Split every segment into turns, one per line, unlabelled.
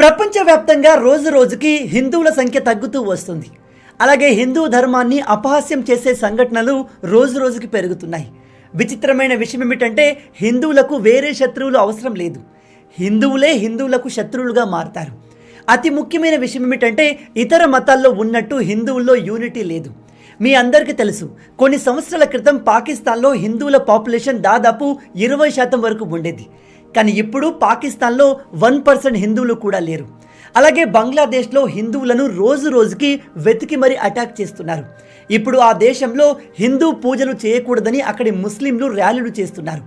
ప్రపంచవ్యాప్తంగా రోజు రోజుకి హిందువుల సంఖ్య తగ్గుతూ వస్తుంది. అలాగే హిందూ ధర్మాన్ని అపహాస్యం చేసే సంఘటనలు రోజు రోజుకి పెరుగుతున్నాయి. విచిత్రమైన విషయం ఏమిటంటే హిందువులకు వేరే శత్రువులు అవసరం లేదు. హిందువులే హిందువులకు శత్రువులుగా మారతారు. అతి ముఖ్యమైన విషయం ఏమిటంటే ఇతర మతాల్లో ఉన్నట్టు హిందువుల్లో యూనిటీ లేదు. మీ అందరికీ తెలుసు కొన్ని సంవత్సరాల క్రితం పాకిస్తాన్లో హిందువుల పాపులేషన్ దాదాపు ఇరవై శాతం వరకు ఉండేది. కానీ ఇప్పుడు పాకిస్తాన్లో వన్ పర్సెంట్ హిందువులు కూడా లేరు. అలాగే బంగ్లాదేశ్లో హిందువులను రోజు రోజుకి వెతికి మరీ అటాక్ చేస్తున్నారు. ఇప్పుడు ఆ దేశంలో హిందూ పూజలు చేయకూడదని అక్కడి ముస్లింలు ర్యాలీలు చేస్తున్నారు.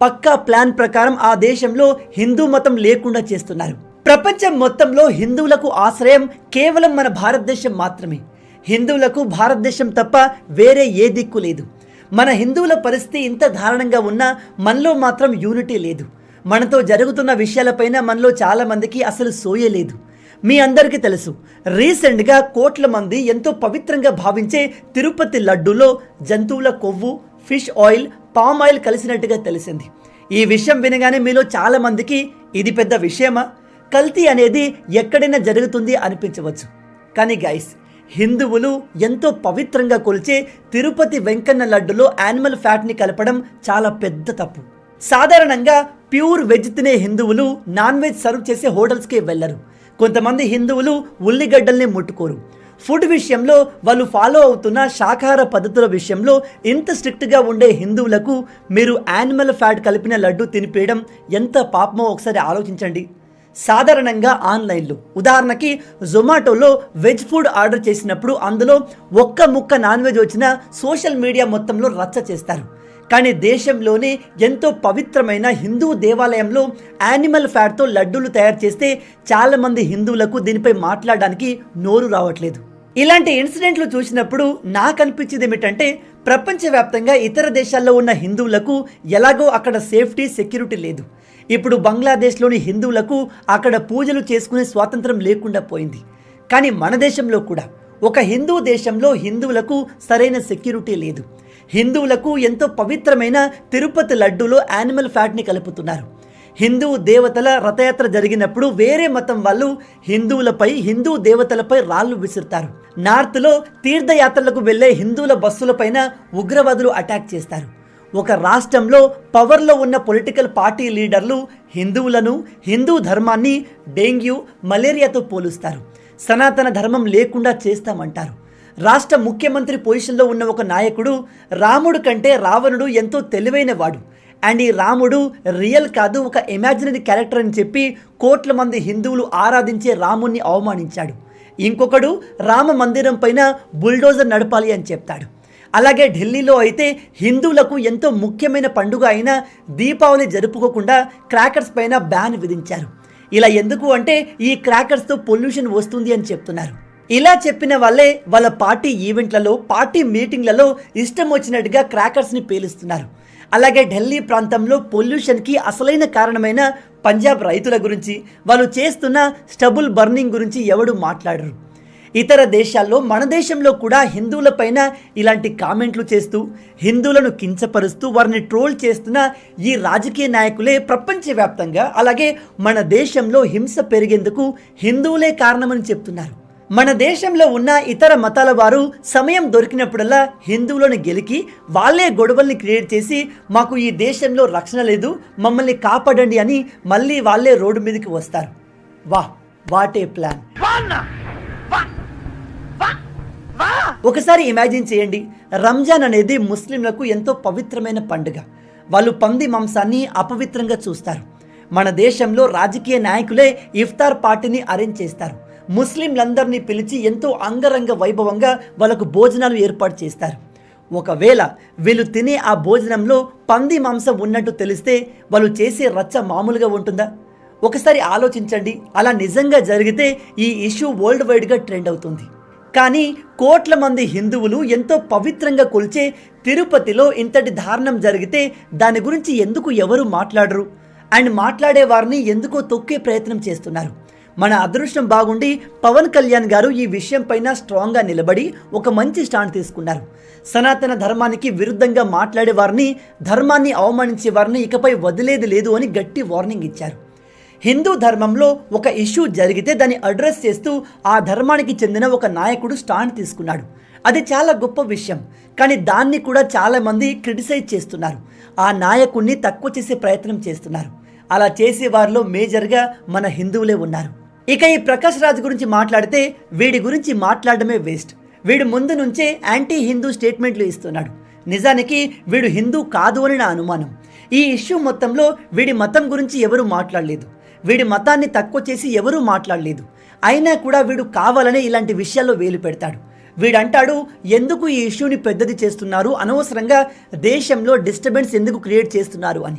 పక్కా ప్లాన్ ప్రకారం ఆ దేశంలో హిందూ మతం లేకుండా చేస్తున్నారు. ప్రపంచం మొత్తంలో హిందువులకు ఆశ్రయం కేవలం మన భారతదేశం మాత్రమే. హిందువులకు భారతదేశం తప్ప వేరే ఏ దిక్కు లేదు. మన హిందువుల పరిస్థితి ఇంత దారుణంగా ఉన్నా మనలో మాత్రం యూనిటీ లేదు. మనతో జరుగుతున్న విషయాలపైన మనలో చాలామందికి అసలు సోయే లేదు. మీ అందరికీ తెలుసు రీసెంట్గా కోట్ల మంది ఎంతో పవిత్రంగా భావించే తిరుపతి లడ్డూలో జంతువుల కొవ్వు ఫిష్ ఆయిల్ పామ్ ఆయిల్ కలిసినట్టుగా తెలిసింది. ఈ విషయం వినగానే మీలో చాలామందికి ఇది పెద్ద విషయమా? కల్తీ అనేది ఎక్కడైనా జరుగుతుంది అనిపించవచ్చు. కానీ గైస్ హిందువులు ఎంతో పవిత్రంగా కొలిచే తిరుపతి వెంకన్న లడ్డులో యానిమల్ ఫ్యాట్ని కలపడం చాలా పెద్ద తప్పు. సాధారణంగా ప్యూర్ వెజ్ తినే హిందువులు నాన్ వెజ్ సర్వ్ చేసే హోటల్స్కి వెళ్ళరు. కొంతమంది హిందువులు ఉల్లిగడ్డల్ని ముట్టుకోరు. ఫుడ్ విషయంలో వాళ్ళు ఫాలో అవుతున్న శాకాహార పద్ధతుల విషయంలో ఇంత స్ట్రిక్ట్గా ఉండే హిందువులకు మీరు యానిమల్ ఫ్యాట్ కలిపిన లడ్డు తినిపేయడం ఎంత పాపమో ఒకసారి ఆలోచించండి. సాధారణంగా ఆన్లైన్లో. ఉదాహరణకి జొమాటోలో వెజ్ ఫుడ్ ఆర్డర్ చేసినప్పుడు అందులో ఒక్క ముక్క నాన్ వెజ్ వచ్చినా సోషల్ మీడియా మొత్తంలో రచ్చ చేస్తారు. కానీ దేశంలోనే ఎంతో పవిత్రమైన హిందూ దేవాలయంలో యానిమల్ ఫ్యాట్తో లడ్డూలు తయారు చేస్తే చాలామంది హిందువులకు దీనిపై మాట్లాడడానికి నోరు రావట్లేదు. ఇలాంటి ఇన్సిడెంట్లు చూసినప్పుడు నాకు అనిపించింది ఏమిటంటే ప్రపంచవ్యాప్తంగా ఇతర దేశాల్లో ఉన్న హిందువులకు ఎలాగో అక్కడ సేఫ్టీ సెక్యూరిటీ లేదు. ఇప్పుడు బంగ్లాదేశ్లోని హిందువులకు అక్కడ పూజలు చేసుకునే స్వాతంత్రం లేకుండా పోయింది. కానీ మన దేశంలో కూడా. ఒక హిందూ దేశంలో హిందువులకు సరైన సెక్యూరిటీ లేదు. హిందువులకు ఎంతో పవిత్రమైన తిరుపతి లడ్డూలో యానిమల్ ఫ్యాట్ని కలుపుతున్నారు. హిందూ దేవతల రథయాత్ర జరిగినప్పుడు వేరే మతం వాళ్ళు హిందువులపై హిందూ దేవతలపై రాళ్ళు విసురుతారు. నార్త్లో తీర్థయాత్రలకు వెళ్ళే హిందువుల బస్సులపైన ఉగ్రవాదులు అటాక్ చేస్తారు. ఒక రాష్ట్రంలో పవర్లో ఉన్న పొలిటికల్ పార్టీ లీడర్లు హిందువులను హిందూ ధర్మాన్ని డెంగ్యూ మలేరియాతో పోలుస్తారు. సనాతన ధర్మం లేకుండా చేస్తామంటారు. రాష్ట్ర ముఖ్యమంత్రి పొజిషన్లో ఉన్న ఒక నాయకుడు రాముడు కంటే రావణుడు ఎంతో తెలివైన వాడు. అండ్ ఈ రాముడు రియల్ కాదు ఒక ఇమాజినరీ క్యారెక్టర్ అని చెప్పి కోట్ల మంది హిందువులు ఆరాధించే రాముణ్ణి అవమానించాడు. ఇంకొకడు రామ మందిరం పైన బుల్డోజర్ నడపాలి అని చెప్తాడు. అలాగే ఢిల్లీలో అయితే హిందువులకు ఎంతో ముఖ్యమైన పండుగ అయిన దీపావళి జరుపుకోకుండా క్రాకర్స్ పైన బ్యాన్ విధించారు. ఇలా ఎందుకు అంటే ఈ క్రాకర్స్తో పొల్యూషన్ వస్తుంది అని చెప్తున్నారు. ఇలా చెప్పిన వాళ్ళే వాళ్ళ పార్టీ ఈవెంట్లలో పార్టీ మీటింగ్లలో ఇష్టం వచ్చినట్టుగా క్రాకర్స్ని పేలుస్తున్నారు. అలాగే ఢిల్లీ ప్రాంతంలో పొల్యూషన్కి అసలైన కారణమైన పంజాబ్ రైతుల గురించి వాళ్ళు చేస్తున్న స్టబుల్ బర్నింగ్ గురించి ఎవడు మాట్లాడరు. ఇతర దేశాల్లో మన దేశంలో కూడా హిందువులపైన ఇలాంటి కామెంట్లు చేస్తూ హిందువులను కించపరుస్తూ వారిని ట్రోల్ చేస్తున్న ఈ రాజకీయ నాయకులే ప్రపంచవ్యాప్తంగా అలాగే మన దేశంలో హింస పెరిగేందుకు హిందువులే కారణమని చెప్తున్నారు. మన దేశంలో ఉన్న ఇతర మతాల వారు సమయం దొరికినప్పుడల్లా హిందువులను గెలికి వాళ్ళే గొడవల్ని క్రియేట్ చేసి మాకు ఈ దేశంలో రక్షణ లేదు మమ్మల్ని కాపాడండి అని మళ్ళీ వాళ్ళే రోడ్డు మీదకి వస్తారు. వా వాట్ ఏ ప్లాన్. ఒకసారి ఇమాజిన్ చేయండి రంజాన్ అనేది ముస్లింలకు ఎంతో పవిత్రమైన పండుగ. వాళ్ళు పంది మాంసాన్ని అపవిత్రంగా చూస్తారు. మన దేశంలో రాజకీయ నాయకులే ఇఫ్తార్ పార్టీని అరేంజ్ చేస్తారు. ముస్లింలందరినీ పిలిచి ఎంతో అంగరంగ వైభవంగా వాళ్ళకు భోజనాలు ఏర్పాటు చేస్తారు. ఒకవేళ వీళ్ళు తినే ఆ భోజనంలో పంది మాంసం ఉన్నట్టు తెలిస్తే వాళ్ళు చేసే రచ్చ మామూలుగా ఉంటుందా? ఒకసారి ఆలోచించండి. అలా నిజంగా జరిగితే ఈ ఇష్యూ వరల్డ్ వైడ్గా ట్రెండ్ అవుతుంది. కానీ కోట్ల మంది హిందువులు ఎంతో పవిత్రంగా కొలిచే తిరుపతిలో ఇంతటి దారుణం జరిగితే దాని గురించి ఎందుకు ఎవరు మాట్లాడరు? అండ్ మాట్లాడే వారిని ఎందుకో తొక్కే ప్రయత్నం చేస్తున్నారు. మన అదృష్టం బాగుండి పవన్ కళ్యాణ్ గారు ఈ విషయం పైన స్ట్రాంగ్గా నిలబడి ఒక మంచి స్టాండ్ తీసుకున్నారు. సనాతన ధర్మానికి విరుద్ధంగా మాట్లాడే వారిని ధర్మాన్ని అవమానించే వారిని ఇకపై వదిలేది లేదు అని గట్టి వార్నింగ్ ఇచ్చారు. హిందూ ధర్మంలో ఒక ఇష్యూ జరిగితే దాన్ని అడ్రస్ చేస్తూ ఆ ధర్మానికి చెందిన ఒక నాయకుడు స్టాండ్ తీసుకున్నాడు. అది చాలా గొప్ప విషయం. కానీ దాన్ని కూడా చాలామంది క్రిటిసైజ్ చేస్తున్నారు. ఆ నాయకుడిని తక్కువ చేసే ప్రయత్నం చేస్తున్నారు. అలా చేసే వారిలో మేజర్గా మన హిందువులే ఉన్నారు. ఇక ఈ ప్రకాష్ రాజ్ గురించి మాట్లాడితే వీడి గురించి మాట్లాడడమే వేస్ట్. వీడు ముందు నుంచే యాంటీ హిందూ స్టేట్మెంట్లు ఇస్తున్నాడు. నిజానికి వీడు హిందూ కాదు అని నా అనుమానం. ఈ ఇష్యూ మొత్తంలో వీడి మతం గురించి ఎవరూ మాట్లాడలేదు. వీడి మతాన్ని తక్కువ చేసి ఎవరూ మాట్లాడలేదు. అయినా కూడా వీడు కావాలనే ఇలాంటి విషయాల్లో వేలు పెడతాడు. వీడంటాడు ఎందుకు ఈ ఇష్యూని పెద్దది చేస్తున్నారు? అనవసరంగా దేశంలో డిస్టర్బెన్స్ ఎందుకు క్రియేట్ చేస్తున్నారు? అని.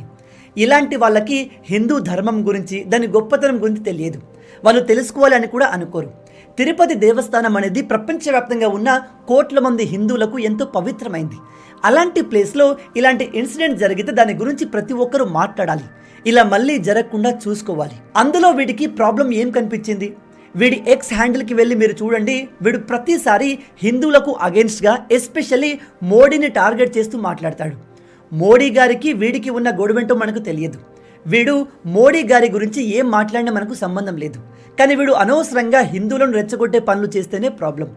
ఇలాంటి వాళ్ళకి హిందూ ధర్మం గురించి దాని గొప్పతనం గురించి తెలియదు. వాళ్ళు తెలుసుకోవాలని కూడా అనుకోరు. తిరుపతి దేవస్థానం అనేది ప్రపంచవ్యాప్తంగా ఉన్న కోట్ల మంది హిందువులకు ఎంతో పవిత్రమైంది. అలాంటి ప్లేస్లో ఇలాంటి ఇన్సిడెంట్ జరిగితే దాని గురించి ప్రతి ఒక్కరూ మాట్లాడాలి. ఇలా మళ్ళీ జరగకుండా చూసుకోవాలి. అందులో వీడికి ప్రాబ్లం ఏం కనిపించింది? వీడి ఎక్స్ హ్యాండిల్కి వెళ్ళి మీరు చూడండి. వీడు ప్రతిసారి హిందువులకు అగేన్స్ట్గా ఎస్పెషల్లీ మోడీని టార్గెట్ చేస్తూ మాట్లాడతాడు. మోడీ గారికి వీడికి ఉన్న గొడవేంటో మనకు తెలియదు. వీడు మోడీ గారి గురించి ఏం మాట్లాడినా మనకు సంబంధం లేదు. కానీ వీడు అనవసరంగా హిందువులను రెచ్చగొట్టే పనులు చేస్తేనే ప్రాబ్లం.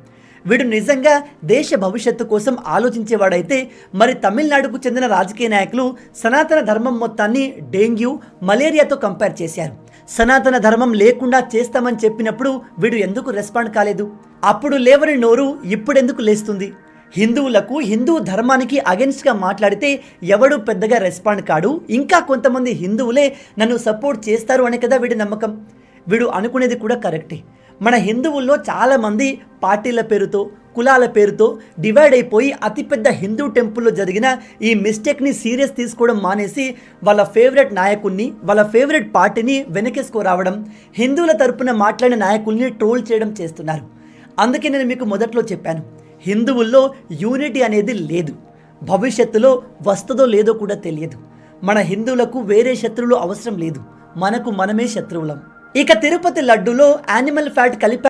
వీడు నిజంగా దేశ భవిష్యత్తు కోసం ఆలోచించేవాడైతే మరి తమిళనాడుకు చెందిన రాజకీయ నాయకులు సనాతన ధర్మం మొత్తాన్ని డెంగ్యూ మలేరియాతో కంపేర్ చేశారు. సనాతన ధర్మం లేకుండా చేస్తామని చెప్పినప్పుడు వీడు ఎందుకు రెస్పాండ్ కాలేదు? అప్పుడు లేవని నోరు ఇప్పుడెందుకు లేస్తుంది? హిందువులకు హిందూ ధర్మానికి అగెన్స్ట్గా మాట్లాడితే ఎవడు పెద్దగా రెస్పాండ్ కాడు. ఇంకా కొంతమంది హిందువులే నన్ను సపోర్ట్ చేస్తారు అనే కదా వీడి నమ్మకం. వీడు అనుకునేది కూడా కరెక్టే మన హిందువుల్లో చాలామంది పార్టీల పేరుతో కులాల పేరుతో డివైడ్ అయిపోయి అతిపెద్ద హిందూ టెంపుల్లో జరిగిన ఈ మిస్టేక్ని సీరియస్ తీసుకోవడం మానేసి వాళ్ళ ఫేవరెట్ నాయకుల్ని వాళ్ళ ఫేవరెట్ పార్టీని వెనకేసుకురావడం హిందువుల తరపున మాట్లాడిన నాయకుల్ని ట్రోల్ చేయడం చేస్తున్నారు. అందుకే నేను మీకు మొదట్లో చెప్పాను. హిందువుల్లో యూనిటీ అనేది లేదు. భవిష్యత్తులో వస్తుందో లేదో కూడా తెలియదు. మన హిందువులకు వేరే శత్రువులు అవసరం లేదు. మనకు మనమే శత్రువులం. ఇక తిరుపతి లడ్డులో యానిమల్ ఫ్యాట్ కలిపి